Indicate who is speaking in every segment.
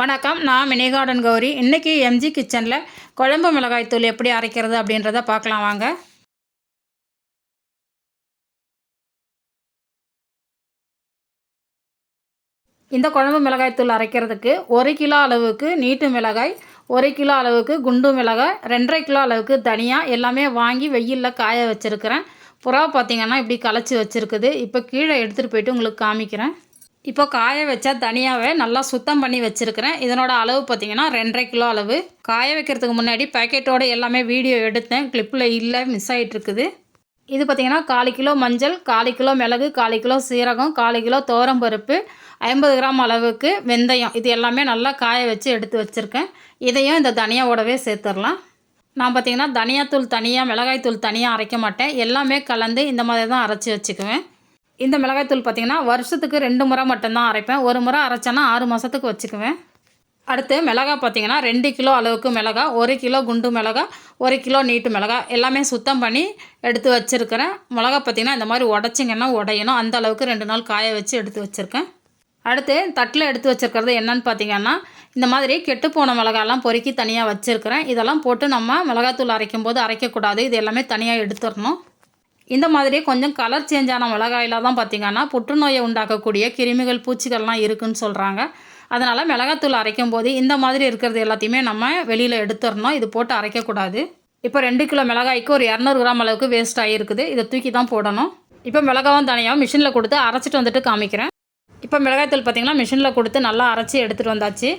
Speaker 1: வணக்கம் நான் mini garden Gowri. இன்றைக்கி எம்ஜி கிச்சனில் குழம்பு மிளகாய் தூள் எப்படி அரைக்கிறது அப்படின்றத பார்க்கலாம் வாங்க. இந்த குழம்பு மிளகாய் தூள் அரைக்கிறதுக்கு ஒரு கிலோ அளவுக்கு நீட்டு மிளகாய் ஒரு கிலோ அளவுக்கு குண்டு மிளகாய் ரெண்டரை கிலோ அளவுக்கு தனியாக எல்லாமே வாங்கி வெயிலில் காய வச்சுருக்கிறேன். புறா பார்த்திங்கன்னா இப்படி களைச்சி வச்சுருக்குது. இப்போ கீழே எடுத்துகிட்டு போயிட்டு உங்களுக்கு காமிக்கிறேன். இப்போ காய வச்சா தனியாகவே நல்லா சுத்தம் பண்ணி வச்சுருக்கிறேன். இதனோட அளவு பார்த்திங்கன்னா ரெண்டரை கிலோ அளவு. காய வைக்கிறதுக்கு முன்னாடி பேக்கெட்டோட எல்லாமே வீடியோ எடுத்தேன். கிளிப்பில் இல்லை மிஸ் ஆகிட்டுருக்குது இது பார்த்திங்கன்னா காலு கிலோ மஞ்சள் காலு கிலோ மிளகு காலு கிலோ சீரகம் காலு கிலோ பருப்பு ஐம்பது கிராம் அளவுக்கு வெந்தயம். இது எல்லாமே நல்லா காய வச்சு எடுத்து வச்சுருக்கேன். இதையும் இந்த தனியாவோடவே சேர்த்துடலாம். நான் பார்த்திங்கன்னா தனியாத்தூள் தனியாக மிளகாய்த்தூள் தனியாக அரைக்க மாட்டேன். எல்லாமே கலந்து இந்த மாதிரி தான் அரைச்சி வச்சுக்குவேன். இந்த மிளகாய்த்தூள் பார்த்திங்கன்னா வருஷத்துக்கு ரெண்டு முறை மட்டும்தான் அரைப்பேன். ஒரு முறை அரைச்சேன்னா ஆறு மாதத்துக்கு வச்சுக்குவேன். அடுத்து மிளகா பார்த்திங்கன்னா ரெண்டு கிலோ அளவுக்கு மிளகா ஒரு கிலோ குண்டு மிளகா ஒரு கிலோ நீட்டு மிளகா எல்லாமே சுத்தம் பண்ணி எடுத்து வச்சுருக்கிறேன். மிளகா பார்த்திங்கன்னா இந்த மாதிரி உடச்சிங்கன்னா உடையணும். அந்த அளவுக்கு ரெண்டு நாள் காய வச்சு எடுத்து வச்சுருக்கேன். அடுத்து தட்டில் எடுத்து வச்சுருக்கிறது என்னன்னு பார்த்தீங்கன்னா இந்த மாதிரி கெட்டுப்போன மிளகாலாம் பொறுக்கி தனியாக வச்சுருக்கிறேன். இதெல்லாம் போட்டு நம்ம மிளகாத்தூள் அரைக்கும் போது அரைக்கக்கூடாது. இது எல்லாமே தனியாக எடுத்துடணும். இந்த மாதிரி கொஞ்சம் கலர் சேஞ்ச் ஆன மிளகாயில் தான் பார்த்திங்கன்னா புற்றுநோயை உண்டாக்கக்கூடிய கிருமிகள் பூச்சிகள்லாம் இருக்குதுன்னு சொல்கிறாங்க அதனால் மிளகாத்தூள் அரைக்கும் போது இந்த மாதிரி இருக்கிறது எல்லாத்தையுமே நம்ம வெளியில் எடுத்துடணும். இது போட்டு அரைக்கக்கூடாது. இப்போ ரெண்டு கிலோ மிளகாய்க்கு ஒரு இரநூறு கிராம் அளவுக்கு வேஸ்ட் ஆகிருக்குது இதை தூக்கி தான் போடணும். இப்போ மிளகாவும் தனியாகவும் மிஷினில் கொடுத்து அரைச்சிட்டு வந்துட்டு காமிக்கிறேன். இப்போ மிளகாய்த்தூள் பார்த்திங்கன்னா மிஷினில் கொடுத்து நல்லா அரைச்சி எடுத்துகிட்டு வந்தாச்சு.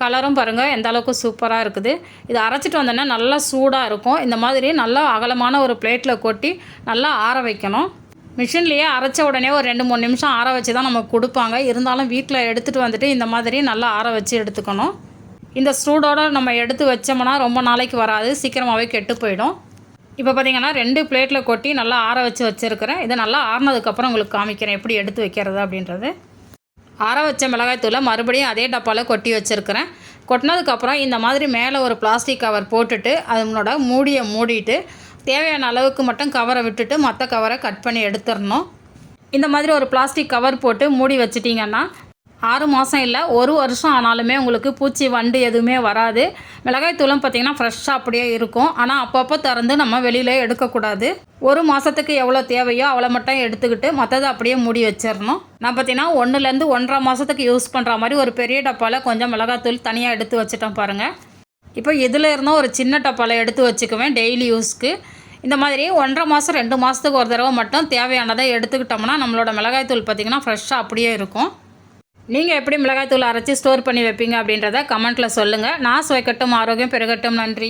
Speaker 1: கலரும் பாருங்கள் எந்த அளவுக்கு சூப்பராக இருக்குது. இது அரைச்சிட்டு வந்தோன்னா நல்லா சூடாக இருக்கும். இந்த மாதிரி நல்லா அகலமான ஒரு பிளேட்டில் கொட்டி நல்லா ஆற வைக்கணும். மிஷின்லேயே அரைச்ச உடனே ஒரு ரெண்டு மூணு நிமிஷம் ஆற வச்சு தான் நமக்கு கொடுப்பாங்க. இருந்தாலும் வீட்டில் எடுத்துகிட்டு வந்துட்டு இந்த மாதிரி நல்லா ஆற வச்சு எடுத்துக்கணும். இந்த சூடோடு நம்ம எடுத்து வச்சோம்னா ரொம்ப நாளைக்கு வராது. சீக்கிரமாகவே கெட்டு போயிடும். இப்போ பார்த்தீங்கன்னா ரெண்டு பிளேட்டில் கொட்டி நல்லா ஆற வச்சு வச்சுருக்கிறேன். இதை நல்லா ஆறினதுக்கப்புறம் உங்களுக்கு காமிக்கிறேன். எப்படி எடுத்து வைக்கிறது அப்படின்றது. ஆற வச்ச மிளகாய்த்தூளை மறுபடியும் அதே டப்பாவில் கொட்டி வச்சுருக்கிறேன். கொட்டினதுக்கப்புறம் இந்த மாதிரி மேலே ஒரு பிளாஸ்டிக் கவர் போட்டுட்டு அதனோட மூடியை மூடிட்டு தேவையான அளவுக்கு மட்டும் கவரை விட்டுட்டு மற்ற கவரை கட் பண்ணி எடுத்துடணும். இந்த மாதிரி ஒரு பிளாஸ்டிக் கவர் போட்டு மூடி வச்சிட்டிங்கன்னா ஆறு மாதம் இல்லை ஒரு வருஷம் ஆனாலுமே உங்களுக்கு பூச்சி வண்டு எதுவுமே வராது. மிளகாய் தூளும் பார்த்திங்கன்னா ஃப்ரெஷ்ஷாக அப்படியே இருக்கும். ஆனால் அப்பப்போ திறந்து நம்ம வெளியில் எடுக்கக்கூடாது. ஒரு மாதத்துக்கு எவ்வளோ தேவையோ அவ்வளோ மட்டும் எடுத்துக்கிட்டு மற்றதை அப்படியே மூடி வச்சிடணும் நான் பார்த்தீங்கன்னா ஒன்றுலேருந்து ஒன்றரை மாதத்துக்கு யூஸ் பண்ணுற மாதிரி ஒரு பெரிய டப்பாவில் கொஞ்சம் மிளகாத்தூள் தனியாக எடுத்து வச்சுட்டோம் பாருங்கள் இப்போ இதில் இருந்தும் ஒரு சின்ன டப்பாவில் எடுத்து வச்சுக்குவேன் டெய்லி யூஸ்க்கு இந்த மாதிரி ஒன்றரை மாதம் ரெண்டு மாதத்துக்கு ஒரு தடவை மட்டும் தேவையானதை எடுத்துக்கிட்டோம்னா நம்மளோட மிளகாய்த்தூள் பார்த்திங்கன்னா ஃப்ரெஷ்ஷாக அப்படியே இருக்கும். நீங்கள் எப்படி மிளகாய்த்தூள் அரைச்சி ஸ்டோர் பண்ணி வைப்பீங்க அப்படின்றத கமெண்ட்டில் சொல்லுங்கள் நான் சுவைக்கட்டும் ஆரோக்கியம் பெருகட்டும். நன்றி.